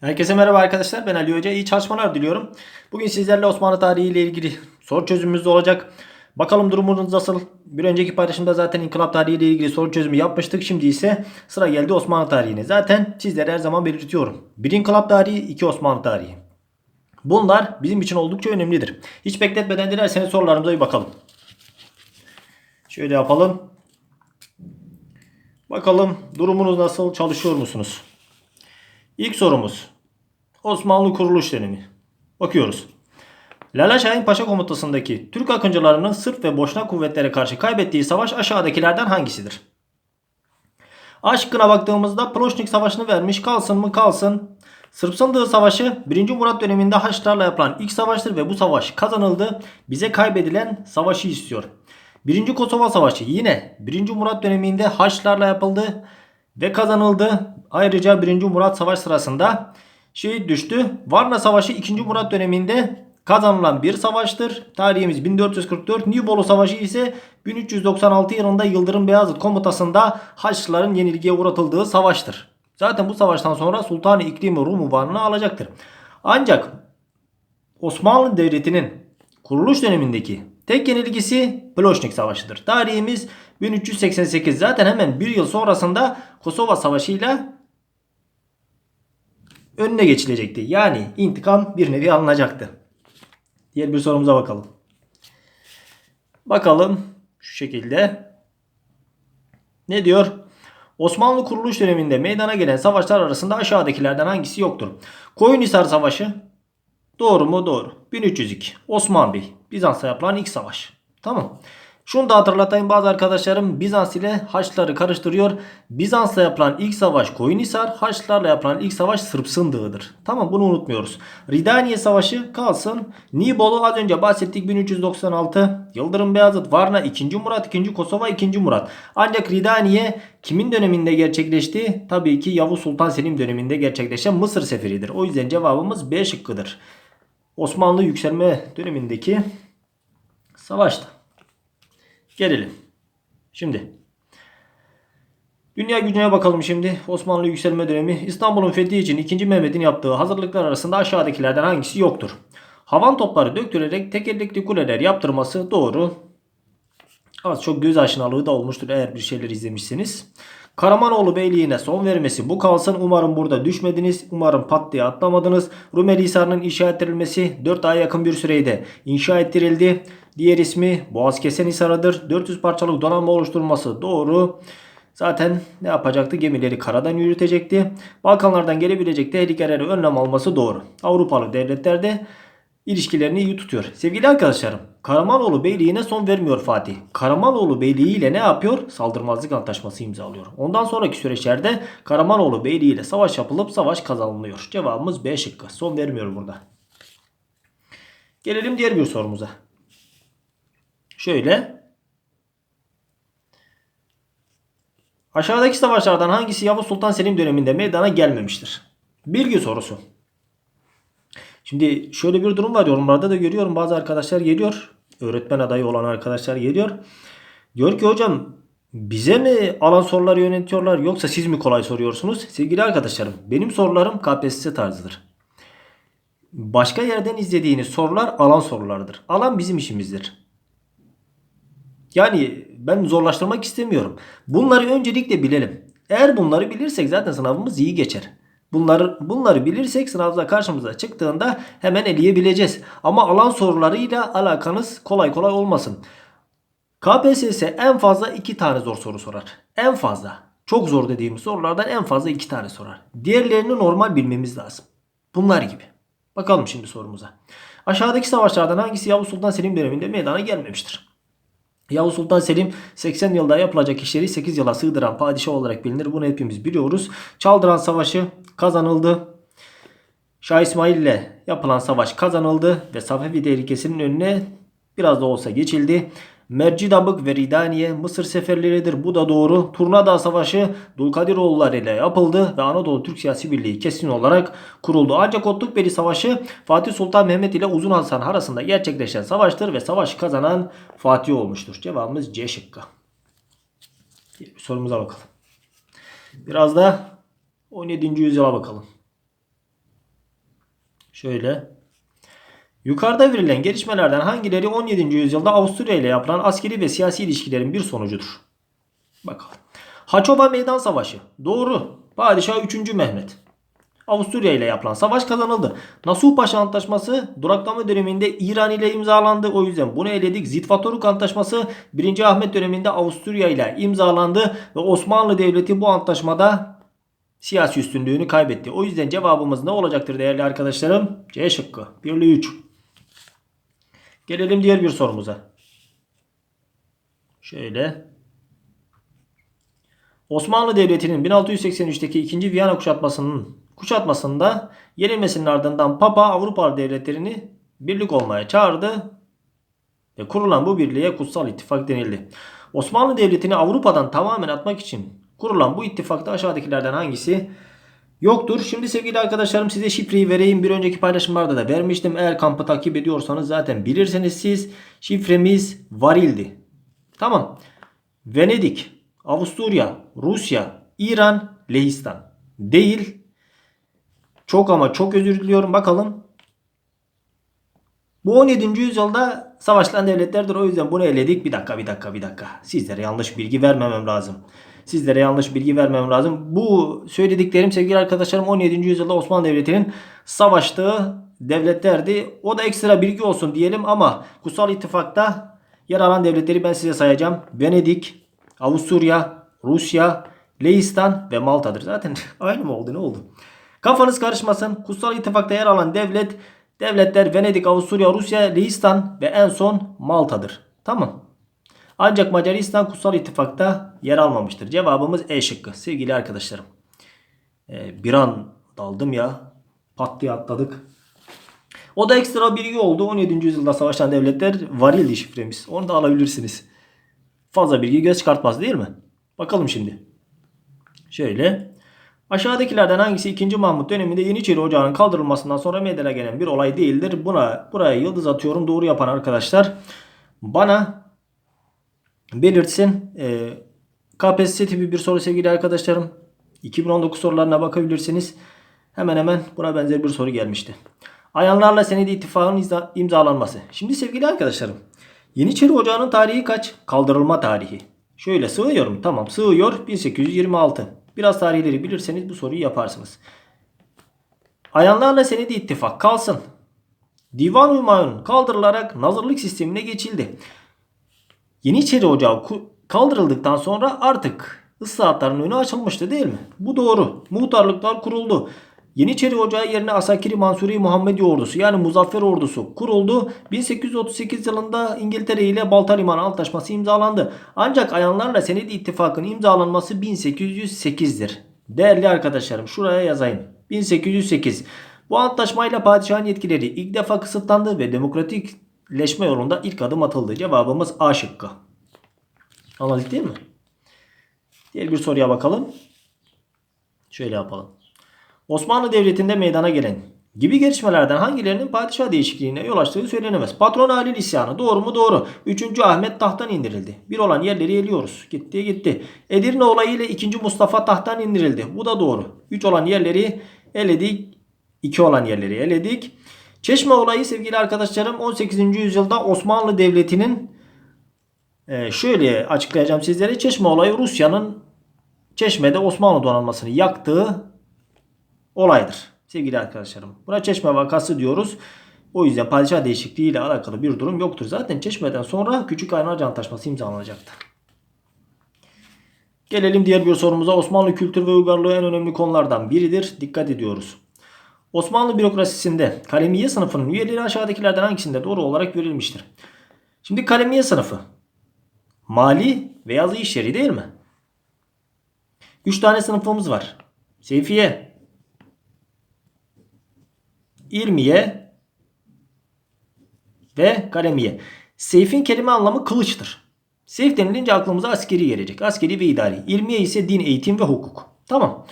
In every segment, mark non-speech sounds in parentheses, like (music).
Herkese merhaba arkadaşlar. Ben Ali Hoca. İyi çalışmalar diliyorum. Bugün sizlerle Osmanlı tarihi ile ilgili soru çözümümüz olacak. Bakalım durumunuz nasıl? Bir önceki paylaşımda zaten inkılap tarihi ile ilgili soru çözümü yapmıştık. Şimdi ise sıra geldi Osmanlı tarihine. Zaten sizlere her zaman belirtiyorum. Bir inkılap tarihi, iki Osmanlı tarihi. Bunlar bizim için oldukça önemlidir. Hiç bekletmeden dilerseniz sorularımıza bir bakalım. Şöyle yapalım. Bakalım durumunuz nasıl? Çalışıyor musunuz? İlk sorumuz. Osmanlı kuruluş dönemi. Bakıyoruz. Lala Şahin Paşa komutasındaki Türk akıncılarının Sırp ve Boşnak kuvvetlere karşı kaybettiği savaş aşağıdakilerden hangisidir? A şıkkına baktığımızda Ploşnik Savaşı'nı vermiş. Kalsın mı? Kalsın. Sırp Sındığı Savaşı 1. Murat döneminde Haçlılarla yapılan ilk savaştır ve bu savaş kazanıldı. Bize kaybedilen savaşı istiyor. 1. Kosova Savaşı yine 1. Murat döneminde Haçlılarla yapıldı ve kazanıldı. Ayrıca 1. Murat Savaş sırasında şehit düştü. Varna Savaşı 2. Murat döneminde kazanılan bir savaştır. Tarihimiz 1444. Nibolu Savaşı ise 1396 yılında Yıldırım Beyazıt komutasında Haçlıların yenilgiye uğratıldığı savaştır. Zaten bu savaştan sonra Sultan-ı İklim Rum unvanını alacaktır. Ancak Osmanlı Devleti'nin kuruluş dönemindeki tek yenilgisi Ploşnik Savaşı'dır. Tarihimiz 1388. Zaten hemen bir yıl sonrasında Kosova Savaşı ile önüne geçilecekti. Yani intikam bir nevi alınacaktı. Diğer bir sorumuza bakalım. Bakalım şu şekilde. Ne diyor? Osmanlı kuruluş döneminde meydana gelen savaşlar arasında aşağıdakilerden hangisi yoktur? Koyunhisar Savaşı doğru mu? Doğru. 1302. Osman Bey. Bizans'ta yapılan ilk savaş. Tamam. Şunu da hatırlatayım bazı arkadaşlarım Bizans ile Haçlıları karıştırıyor. Bizans'la yapılan ilk savaş Koyunhisar, Haçlılarla yapılan ilk savaş Sırp Sındığı'dır. Tamam bunu unutmuyoruz. Ridaniye Savaşı kalsın. Nibolu az önce bahsettik 1396. Yıldırım Beyazıt, Varna 2. Murat, 2. Kosova 2. Murat. Ancak Ridaniye kimin döneminde gerçekleşti? Tabii ki Yavuz Sultan Selim döneminde gerçekleşen Mısır seferidir. O yüzden cevabımız B şıkkıdır. Osmanlı yükselme dönemindeki savaştı. Gelelim. Şimdi. Dünya gücüne bakalım şimdi. Osmanlı yükselme dönemi. İstanbul'un fethi için 2. Mehmet'in yaptığı hazırlıklar arasında aşağıdakilerden hangisi yoktur? Havan topları döktürerek tekerlekli kuleler yaptırması doğru. Az çok göz aşinalığı da olmuştur eğer bir şeyler izlemişsiniz. Karamanoğlu Beyliği'ne son vermesi bu kalsın. Umarım burada düşmediniz. Umarım pat diye atlamadınız. Rumeli Hisarı'nın inşa ettirilmesi 4 aya yakın bir süreyde inşa ettirildi. Diğer ismi Boğaz Kesen Hisarı'dır. 400 parçalık donanma oluşturması doğru. Zaten ne yapacaktı? Gemileri karadan yürütecekti. Balkanlardan gelebilecek tehlikelere önlem alması doğru. Avrupalı devletlerde ilişkilerini iyi tutuyor. Sevgili arkadaşlarım, Karamanoğlu Beyliği'ne son vermiyor Fatih. Karamanoğlu Beyliği ile ne yapıyor? Saldırmazlık antlaşması imzalıyor. Ondan sonraki süreçlerde Karamanoğlu Beyliği ile savaş yapılıp savaş kazanılıyor. Cevabımız B şıkkı. Son vermiyor burada. Gelelim diğer bir sorumuza. Şöyle. Aşağıdaki savaşlardan hangisi Yavuz Sultan Selim döneminde meydana gelmemiştir? Bilgi sorusu. Şimdi şöyle bir durum var yorumlarda da görüyorum bazı arkadaşlar geliyor. Öğretmen adayı olan arkadaşlar geliyor. Diyor ki hocam bize mi alan soruları yönetiyorlar yoksa siz mi kolay soruyorsunuz? Sevgili arkadaşlarım benim sorularım KPSS tarzıdır. Başka yerden izlediğiniz sorular alan sorulardır. Alan bizim işimizdir. Yani ben zorlaştırmak istemiyorum. Bunları öncelikle bilelim. Eğer bunları bilirsek zaten sınavımız iyi geçer. Bunları bunları bilirsek sınavda karşımıza çıktığında hemen eleyebileceğiz. Ama alan sorularıyla alakanız kolay kolay olmasın. KPSS en fazla iki tane zor soru sorar. En fazla. Çok zor dediğimiz sorulardan en fazla iki tane sorar. Diğerlerini normal bilmemiz lazım. Bunlar gibi. Bakalım şimdi sorumuza. Aşağıdaki savaşlardan hangisi Yavuz Sultan Selim döneminde meydana gelmemiştir? Yavuz Sultan Selim 80 yılda yapılacak işleri 8 yıla sığdıran padişah olarak bilinir. Bunu hepimiz biliyoruz. Çaldıran Savaşı kazanıldı. Şah İsmail ile yapılan savaş kazanıldı ve Safevi tehlikesinin önüne biraz da olsa geçildi. Mercidabık ve Ridaniye Mısır seferleridir. Bu da doğru. Turnada Savaşı Dulkadiroğulları ile yapıldı ve Anadolu Türk Siyasi Birliği kesin olarak kuruldu. Ancak Otlukbeli Savaşı Fatih Sultan Mehmet ile Uzun Hasan arasında gerçekleşen savaştır ve savaşı kazanan Fatih olmuştur. Cevabımız C şıkkı. Bir sorumuza bakalım. Biraz da 17. yüzyıla bakalım. Şöyle. Yukarıda verilen gelişmelerden hangileri 17. yüzyılda Avusturya ile yapılan askeri ve siyasi ilişkilerin bir sonucudur? Bakalım. Haçoba Meydan Savaşı. Doğru. Padişah 3. Mehmet. Avusturya ile yapılan savaş kazanıldı. Nasuh Paşa Antlaşması duraklama döneminde İran ile imzalandı. O yüzden bunu eledik. Zitvatoruk Antlaşması 1. Ahmet döneminde Avusturya ile imzalandı ve Osmanlı Devleti bu antlaşmada siyasi üstünlüğünü kaybetti. O yüzden cevabımız ne olacaktır değerli arkadaşlarım? C şıkkı. 1 ile 3. Gelelim diğer bir sorumuza. Şöyle. Osmanlı Devleti'nin 1683'teki 2. Viyana kuşatmasının kuşatmasında yenilmesinin ardından Papa Avrupa devletlerini birlik olmaya çağırdı ve kurulan bu birliğe Kutsal İttifak denildi. Osmanlı Devleti'ni Avrupa'dan tamamen atmak için kurulan bu ittifakta aşağıdakilerden hangisi yoktur? Şimdi sevgili arkadaşlarım size şifreyi vereyim. Bir önceki paylaşımlarda da vermiştim. Eğer kampı takip ediyorsanız zaten bilirsiniz siz. Şifremiz varildi. Tamam. Venedik, Avusturya, Rusya, İran, Lehistan. Değil. Çok ama çok özür diliyorum. Bakalım. Bu 17. yüzyılda savaşlayan devletlerdir. O yüzden bunu eledik. Bir dakika bir dakika bir dakika. Sizlere yanlış bilgi vermemem lazım. Sizlere yanlış bilgi vermemem lazım. Bu söylediklerim sevgili arkadaşlarım 17. yüzyılda Osmanlı Devleti'nin savaştığı devletlerdi. O da ekstra bilgi olsun diyelim ama Kutsal İttifak'ta yer alan devletleri ben size sayacağım. Venedik, Avusturya, Rusya, Lehistan ve Malta'dır. Zaten (laughs) aynı mı oldu ne oldu? Kafanız karışmasın. Kutsal İttifak'ta yer alan devlet devletler Venedik, Avusturya, Rusya, Lehistan ve en son Malta'dır. Tamam. Ancak Macaristan Kutsal İttifak'ta yer almamıştır. Cevabımız E şıkkı sevgili arkadaşlarım. Ee, bir an daldım ya. Pat diye atladık. O da ekstra bilgi oldu. 17. yüzyılda savaşan devletler varildi şifremiz. Onu da alabilirsiniz. Fazla bilgi göz çıkartmaz değil mi? Bakalım şimdi. Şöyle. Aşağıdakilerden hangisi 2. Mahmut döneminde Yeniçeri Ocağı'nın kaldırılmasından sonra meydana gelen bir olay değildir? Buna buraya yıldız atıyorum. Doğru yapan arkadaşlar bana belirtsin. Ee, KPSS tipi bir soru sevgili arkadaşlarım. 2019 sorularına bakabilirsiniz. Hemen hemen buna benzer bir soru gelmişti. Ayanlarla senedi ittifakın imza- imzalanması. Şimdi sevgili arkadaşlarım. Yeniçeri Ocağı'nın tarihi kaç? Kaldırılma tarihi. Şöyle sığıyorum. Tamam sığıyor. 1826. Biraz tarihleri bilirseniz bu soruyu yaparsınız. Ayanlarla senedi ittifak kalsın. Divan Hümayun kaldırılarak nazırlık sistemine geçildi. Yeniçeri Ocağı kaldırıldıktan sonra artık ıslahatların önü açılmıştı değil mi? Bu doğru. Muhtarlıklar kuruldu. Yeniçeri Ocağı yerine Asakiri Mansuri Muhammedi Ordusu yani Muzaffer Ordusu kuruldu. 1838 yılında İngiltere ile Balta Limanı Antlaşması imzalandı. Ancak ayanlarla Senedi İttifakı'nın imzalanması 1808'dir. Değerli arkadaşlarım şuraya yazayım. 1808. Bu antlaşmayla padişahın yetkileri ilk defa kısıtlandı ve demokratikleşme yolunda ilk adım atıldı. Cevabımız A şıkkı. Anladık değil mi? Diğer bir soruya bakalım. Şöyle yapalım. Osmanlı Devleti'nde meydana gelen gibi gelişmelerden hangilerinin padişah değişikliğine yol açtığı söylenemez. Patron Halil isyanı doğru mu? Doğru. 3. Ahmet tahttan indirildi. Bir olan yerleri eliyoruz. Gitti gitti. Edirne olayı ile 2. Mustafa tahttan indirildi. Bu da doğru. 3 olan yerleri eledik. 2 olan yerleri eledik. Çeşme olayı sevgili arkadaşlarım 18. yüzyılda Osmanlı Devleti'nin e, şöyle açıklayacağım sizlere. Çeşme olayı Rusya'nın Çeşme'de Osmanlı donanmasını yaktığı olaydır sevgili arkadaşlarım. Buna Çeşme vakası diyoruz. O yüzden padişah değişikliği ile alakalı bir durum yoktur. Zaten Çeşme'den sonra Küçük Aynar Antlaşması imzalanacaktı. Gelelim diğer bir sorumuza. Osmanlı kültür ve uygarlığı en önemli konulardan biridir. Dikkat ediyoruz. Osmanlı bürokrasisinde kalemiye sınıfının üyeleri aşağıdakilerden hangisinde doğru olarak verilmiştir? Şimdi kalemiye sınıfı mali ve yazı işleri değil mi? 3 tane sınıfımız var. Seyfiye, İlmiye ve kalemiye. Seyfin kelime anlamı kılıçtır. Seyf denilince aklımıza askeri gelecek. Askeri ve idari. İlmiye ise din, eğitim ve hukuk. Tamam.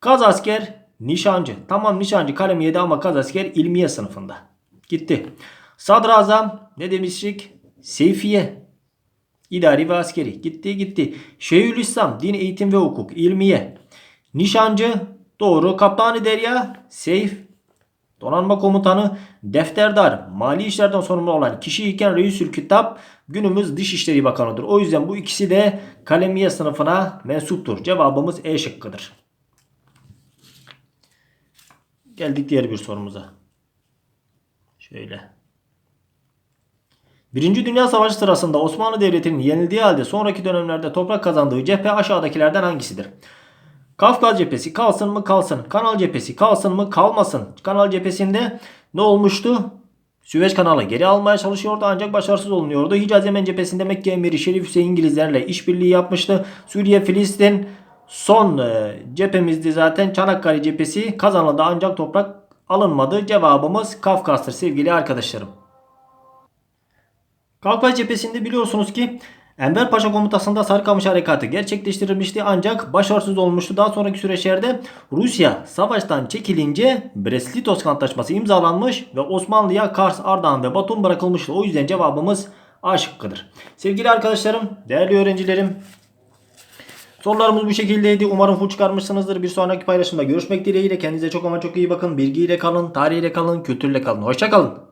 Kaz asker, nişancı. Tamam nişancı kalemiyede ama kaz asker ilmiye sınıfında. Gitti. Sadrazam ne demiştik? Seyfiye. İdari ve askeri. Gitti gitti. Şeyhülislam din, eğitim ve hukuk. İlmiye. Nişancı doğru. Kaptanı Derya Seyf Donanma komutanı defterdar, mali işlerden sorumlu olan kişi iken Reisül Kitap günümüz Dışişleri Bakanı'dır. O yüzden bu ikisi de kalemiye sınıfına mensuptur. Cevabımız E şıkkıdır. Geldik diğer bir sorumuza. Şöyle. Birinci Dünya Savaşı sırasında Osmanlı Devleti'nin yenildiği halde sonraki dönemlerde toprak kazandığı cephe aşağıdakilerden hangisidir? Kafkaz cephesi kalsın mı kalsın. Kanal cephesi kalsın mı kalmasın. Kanal cephesinde ne olmuştu? Süveyş kanalı geri almaya çalışıyordu ancak başarısız olunuyordu. Hicaz Yemen cephesinde Mekke emiri Şerif Hüseyin İngilizlerle işbirliği yapmıştı. Suriye Filistin son e, cephemizdi zaten. Çanakkale cephesi kazanıldı ancak toprak alınmadı. Cevabımız Kafkas'tır sevgili arkadaşlarım. Kafkas cephesinde biliyorsunuz ki Enver Paşa komutasında Sarıkamış Harekatı gerçekleştirilmişti ancak başarısız olmuştu. Daha sonraki süreçlerde Rusya savaştan çekilince Brest-Litovsk Antlaşması imzalanmış ve Osmanlı'ya Kars, Ardahan ve Batum bırakılmıştı. O yüzden cevabımız A şıkkıdır. Sevgili arkadaşlarım, değerli öğrencilerim, Sorularımız bu şekildeydi. Umarım full çıkarmışsınızdır. Bir sonraki paylaşımda görüşmek dileğiyle. Kendinize çok ama çok iyi bakın. Bilgiyle kalın, tarihiyle kalın, kültürle kalın. Hoşçakalın.